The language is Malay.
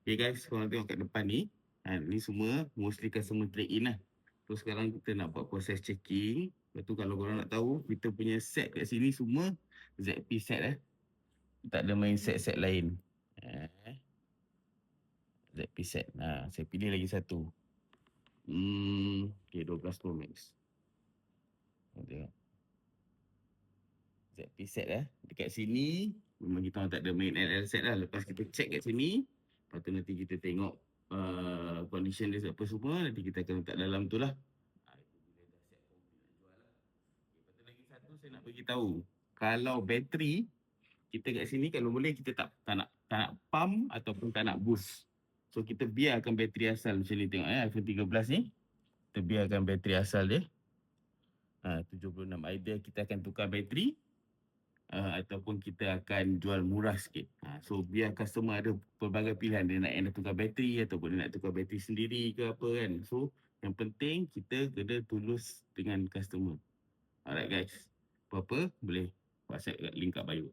Okay guys, korang tengok kat depan ni. Ha, ni semua mostly customer trade in lah. So sekarang kita nak buat proses checking. Lepas tu kalau korang nak tahu, kita punya set kat sini semua ZP set eh. Tak ada main set-set lain. Eh. ZP set. Ha, saya pilih lagi satu. Hmm, okay, 12 Pro Max. Korang tengok. ZP set eh. Dekat sini, memang kita tak ada main LL set lah. Lepas kita check kat sini, lepas nanti kita tengok uh, condition dia apa semua, nanti kita akan letak dalam tu lah. Jual lah. Lagi satu saya nak bagi tahu. Kalau bateri, kita kat sini kalau boleh kita tak, tak nak tak nak pump ataupun tak nak boost. So kita biarkan bateri asal macam ni tengok eh iPhone 13 ni. Kita biarkan bateri asal dia. Ha, 76. Either kita akan tukar bateri uh, ataupun kita akan jual murah sikit. Ha, so biar customer ada pelbagai pilihan dia nak, nak tukar bateri ataupun dia nak tukar bateri sendiri ke apa kan. So yang penting kita kena tulus dengan customer. Alright guys. Apa-apa boleh WhatsApp link kat bio.